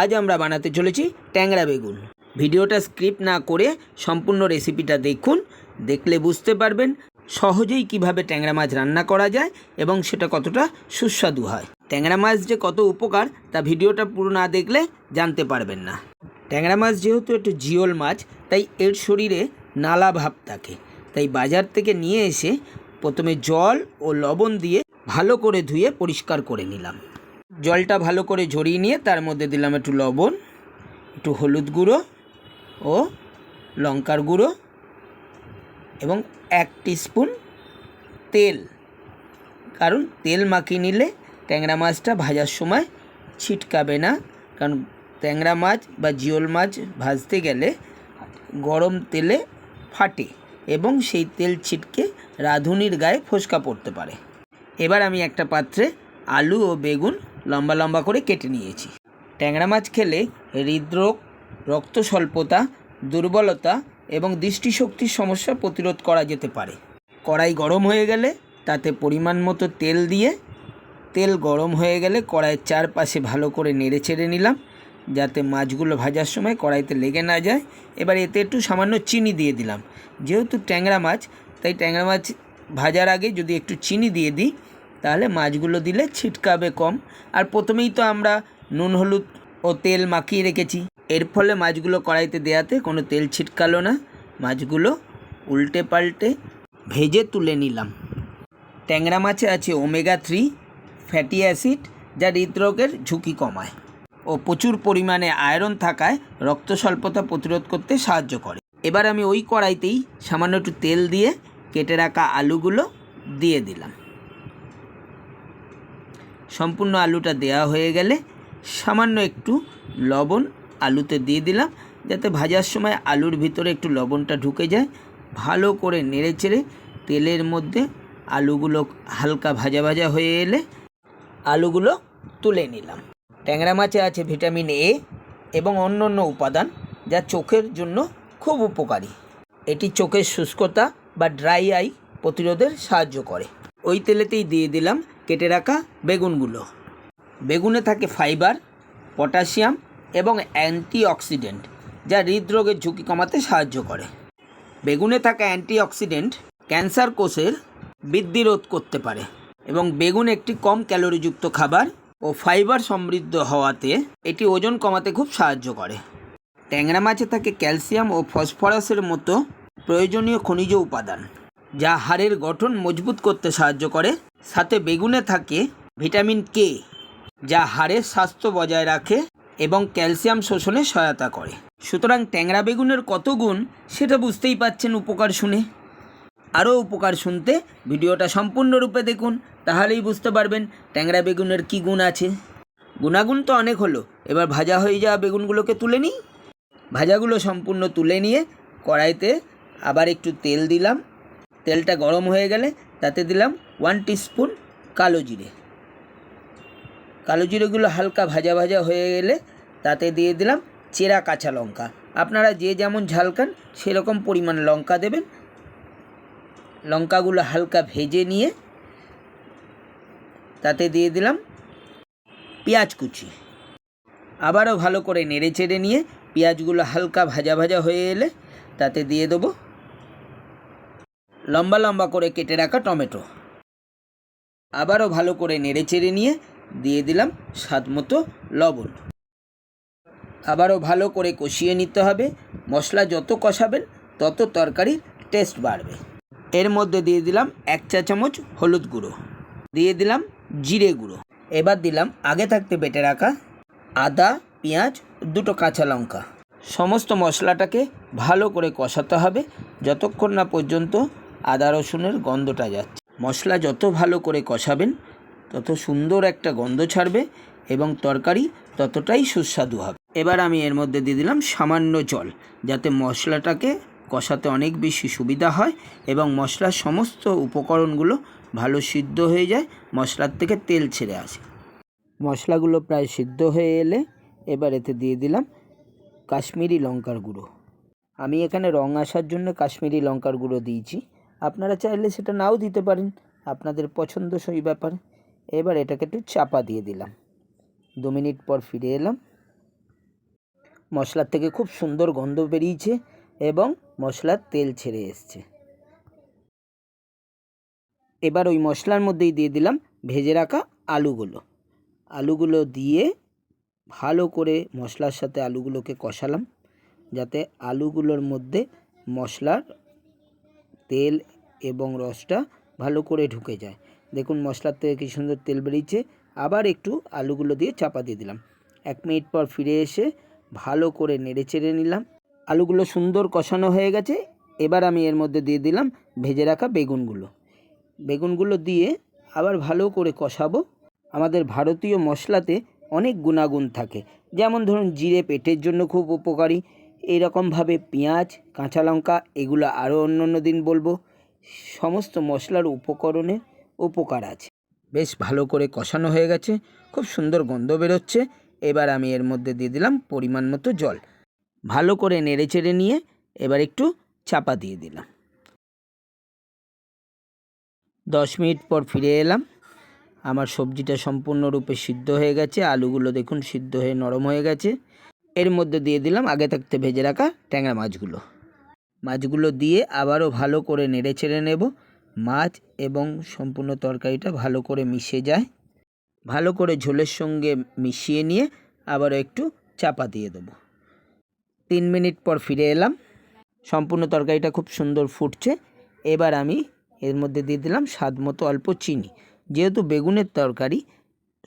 আজ আমরা বানাতে চলেছি ট্যাংরা বেগুন। ভিডিওটা স্ক্রিপ্ট না করে সম্পূর্ণ রেসিপিটা দেখুন, দেখলে বুঝতে পারবেন সহজেই কীভাবে ট্যাংরা মাছ রান্না করা যায় এবং সেটা কতটা সুস্বাদু হয়। ট্যাংরা মাছ যে কত উপকার তা ভিডিওটা পুরো না দেখলে জানতে পারবেন না। ট্যাংরা মাছ যেহেতু একটু জিওল মাছ, তাই এর শরীরে নালা ভাব থাকে। তাই বাজার থেকে নিয়ে এসে প্রথমে জল ও লবণ দিয়ে ভালো করে ধুয়ে পরিষ্কার করে নিলাম। জলটা ভালো করে ঝরিয়ে নিয়ে তার মধ্যে দিলাম একটু লবণ, একটু হলুদ গুঁড়ো ও লঙ্কার গুঁড়ো এবং এক স্পুন তেল। কারণ তেল মাখিয়ে নিলে ট্যাংরা মাছটা ভাজার সময় ছিটকাবে না। কারণ ট্যাংরা মাছ বা জিওল মাছ ভাজতে গেলে গরম তেলে ফাটে এবং সেই তেল ছিটকে রাঁধুনির গায়ে ফোসকা পড়তে পারে। এবার আমি একটা পাত্রে আলু ও বেগুন লম্বা লম্বা করে কেটে নিয়েছি। ট্যাংরা মাছ খেলে হৃদরোগ রক্ত স্বল্পতা দুর্বলতা এবং দৃষ্টিশক্তির সমস্যা প্রতিরোধ করা যেতে পারে। কড়াই গরম হয়ে গেলে তাতে পরিমাণ মতো তেল দিয়ে, তেল গরম হয়ে গেলে কড়াইয়ের চারপাশে ভালো করে নেড়ে চেড়ে নিলাম, যাতে মাছগুলো ভাজার সময় কড়াইতে লেগে না যায়। এবার এতে একটু সামান্য চিনি দিয়ে দিলাম। যেহেতু ট্যাংরা মাছ, তাই ট্যাংরা মাছ ভাজার আগে যদি একটু চিনি দিয়ে দিই তাহলে মাছগুলো দিলে ছিটকাবে কম। আর প্রথমেই তো আমরা নুন, হলুদ ও তেল মাখিয়ে রেখেছি। এর ফলে মাছগুলো কড়াইতে দেওয়াতে কোনো তেল ছিটকালো না। মাছগুলো উল্টে পাল্টে ভেজে তুলে নিলাম। ট্যাংরা মাছে আছে ওমেগা থ্রি ফ্যাটি অ্যাসিড, যা হৃদরোগের ঝুঁকি কমায় ও প্রচুর পরিমাণে আয়রন থাকায় রক্ত স্বল্পতা প্রতিরোধ করতে সাহায্য করে। এবার আমি ওই কড়াইতেই সামান্য একটু তেল দিয়ে কেটে রাখা আলুগুলো দিয়ে দিলাম। সম্পূর্ণ আলুটা দেওয়া হয়ে গেলে সামান্য একটু লবণ আলুতে দিয়ে দিলাম, যাতে ভাজার সময় আলুর ভিতরে একটু লবণটা ঢুকে যায়। ভালো করে নেড়ে চেড়ে তেলের মধ্যে আলুগুলো হালকা ভাজা ভাজা হয়ে এলে আলুগুলো তুলে নিলাম। ট্যাংরা মাছে আছে ভিটামিন এ এবং অন্য অন্য উপাদান যা চোখের জন্য খুব উপকারী। এটি চোখের শুষ্কতা বা ড্রাই আই প্রতিরোধের সাহায্য করে। ওই তেলেতেই দিয়ে দিলাম কেটে রাখা বেগুনগুলো। বেগুনে থাকে ফাইবার, পটাশিয়াম এবং অ্যান্টিঅক্সিডেন্ট, যা হৃদরোগের ঝুঁকি কমাতে সাহায্য করে। বেগুনে থাকা অ্যান্টিঅক্সিডেন্ট ক্যান্সার কোষের বৃদ্ধি রোধ করতে পারে এবং বেগুন একটি কম ক্যালোরিযুক্ত খাবার ও ফাইবার সমৃদ্ধ হওয়াতে এটি ওজন কমাতে খুব সাহায্য করে। ট্যাংরা মাছে থাকে ক্যালসিয়াম ও ফসফরাসের মতো প্রয়োজনীয় খনিজ উপাদান, যা হাড়ের গঠন মজবুত করতে সাহায্য করে সাথে বেগুনে থাকে ভিটামিন কে, যা হাড়ের স্বাস্থ্য বজায় রাখে এবং ক্যালসিয়াম শোষণে সহায়তা করে। সুতরাং ট্যাংরা বেগুনের কত গুণ, সেটা বুঝতেই পাচ্ছেন উপকার শুনে। আরও উপকার শুনতে ভিডিওটা সম্পূর্ণরূপে দেখুন, তাহলেই বুঝতে পারবেন ট্যাংরা বেগুনের কী গুণ আছে। গুণাগুণ তো অনেক হলো, এবার ভাজা হয়ে যাওয়া বেগুনগুলোকে তুলে নিই। ভাজাগুলো সম্পূর্ণ তুলে নিয়ে কড়াইতে আবার একটু তেল দিলাম। তেলটা গরম হয়ে গেলে তাতে দিলাম ওয়ান স্পুন কালো জিরে। কালো জিরেগুলো হালকা ভাজা ভাজা হয়ে গেলে তাতে দিয়ে দিলাম চেরা কাঁচা লঙ্কা। আপনারা যে যেমন ঝাল খান, সেরকম পরিমাণ লঙ্কা দেবেন। লঙ্কাগুলো হালকা ভেজে নিয়ে তাতে দিয়ে দিলাম পেঁয়াজ কুচি। আবারও ভালো করে নেড়ে চেড়ে নিয়ে পেঁয়াজগুলো হালকা ভাজা ভাজা হয়ে এলে তাতে দিয়ে দেবো লম্বা লম্বা করে কেটে রাখা টমেটো। আবারও ভালো করে নেড়ে চেড়ে নিয়ে দিয়ে দিলাম স্বাদ মতো লবণ। আবারও ভালো করে কষিয়ে নিতে হবে। মশলা যত কষাবেন, তত তরকারির টেস্ট বাড়বে। এর মধ্যে দিয়ে দিলাম এক চা চামচ হলুদ গুঁড়ো। দিয়ে দিলাম জিরে গুঁড়ো। এবার দিলাম আগে থাকতে বেটে রাখা আদা, পেঁয়াজ, দুটো কাঁচা লঙ্কা। সমস্ত মশলাটাকে ভালো করে কষাতে হবে। যতক্ষণ না পর্যন্ত আদা রসুনের গন্ধটা যাচ্ছে। মশলা যত ভালো করে কষাবেন, তত সুন্দর একটা গন্ধ ছাড়বে এবং তরকারি ততটাই সুস্বাদু হবে। এবার আমি এর মধ্যে দিয়ে দিলাম সামান্য জল, যাতে মশলাটাকে কষাতে অনেক বেশি সুবিধা হয় এবং মশলার সমস্ত উপকরণগুলো ভালো সিদ্ধ হয়ে যায়, মশলার থেকে তেল ছেড়ে আসে। মশলাগুলো প্রায় সিদ্ধ হয়ে এলে এবার এতে দিয়ে দিলাম কাশ্মীরি লঙ্কার গুঁড়ো। আমি এখানে রং আসার জন্য কাশ্মীরি লঙ্কার গুঁড়ো দিয়েছি। আপনারা চাইলে সেটা নাও দিতে পারেন। আপনাদের পছন্দসই ব্যাপার। এবার এটাকে একটু চাপা দিয়ে দিলাম। দু মিনিট পর ফিরে এলাম। মশলার থেকে খুব সুন্দর গন্ধ বেরিয়েছে এবং মশলার তেল ছেড়ে এসছে। এবার ওই মশলার মধ্যেই দিয়ে দিলাম ভেজে রাখা আলুগুলো। আলুগুলো দিয়ে ভালো করে মশলার সাথে আলুগুলোকে কষালাম। যাতে আলুগুলোর মধ্যে মশলার তেল এবং রসটা ভালো করে ঢুকে যায়। দেখুন মশলার থেকে কি সুন্দর তেল বেরিয়েছে। আবার একটু আলুগুলো দিয়ে চাপা দিয়ে দিলাম। এক মিনিট পর ফিরে এসে ভালো করে নেড়ে চেড়ে নিলাম। আলুগুলো সুন্দর কষানো হয়ে গেছে। এবার আমি এর মধ্যে দিয়ে দিলাম ভেজে রাখা বেগুনগুলো। বেগুনগুলো দিয়ে আবার ভালো করে কষাবো। আমাদের ভারতীয় মশলাতে অনেক গুণাগুণ থাকে। যেমন ধরুন, জিরে পেটের জন্য খুব উপকারী। এইরকমভাবে পেঁয়াজ, কাঁচা লঙ্কা এগুলো আরও অন্য অন্য দিন বলব। সমস্ত মশলার উপকরণে উপকার আছে। বেশ ভালো করে কষানো হয়ে গেছে, খুব সুন্দর গন্ধ বেরোচ্ছে। এবার আমি এর মধ্যে দিয়ে দিলাম পরিমাণ মতো জল। ভালো করে নেড়ে চেড়ে নিয়ে এবার একটু চাপা দিয়ে দিলাম। দশ মিনিট পর ফিরে এলাম। আমার সবজিটা সম্পূর্ণরূপে সিদ্ধ হয়ে গেছে। আলুগুলো দেখুন সিদ্ধ হয়ে নরম হয়ে গেছে। এর মধ্যে দিয়ে দিলাম। আগে থাকতে ভেজে রাখা ট্যাংরা মাছগুলো। মাছগুলো দিয়ে আবারও ভালো করে নেড়ে ছেড়ে নেব। মাছ এবং সম্পূর্ণ তরকারিটা ভালো করে মিশে যায়। ভালো করে ঝোলের সঙ্গে মিশিয়ে নিয়ে আবারও একটু চাপা দিয়ে দেবো। তিন মিনিট পর ফিরে এলাম। সম্পূর্ণ তরকারিটা খুব সুন্দর ফুটছে। এবার আমি এর মধ্যে দিয়ে দিলাম স্বাদ মতো অল্প চিনি। যেহেতু বেগুনের তরকারি,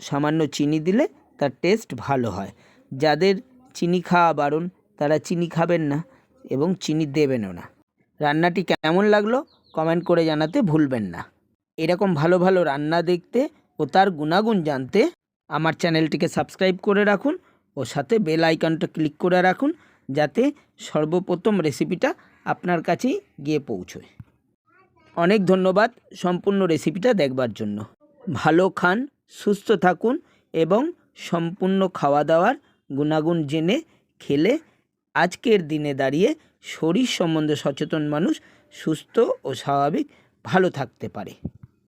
সামান্য চিনি দিলে তার টেস্ট ভালো হয়। যাদের চিনি খাওয়া বারণ, তারা চিনি খাবেন না এবং চিনি দেবেনও না। রান্নাটি কেমন লাগল কমেন্ট করে জানাতে ভুলবেন না। এরকম ভালো ভালো রান্না দেখতে ও তার গুণাগুণ জানতে আমার চ্যানেলটিকে সাবস্ক্রাইব করে রাখুন ও সাথে বেল আইকনটা ক্লিক করে রাখুন যাতে সর্বপ্রথম রেসিপিটা আপনার কাছেই গিয়ে পৌঁছয়। অনেক ধন্যবাদ সম্পূর্ণ রেসিপিটা দেখবার জন্য। ভালো খান, সুস্থ থাকুন এবং সম্পূর্ণ খাওয়া দাওয়ার গুণাগুণ জেনে খেলে আজকের দিনে দাঁড়িয়ে শরীর সম্বন্ধে সচেতন মানুষ সুস্থ ও স্বাভাবিক ভালো থাকতে পারে।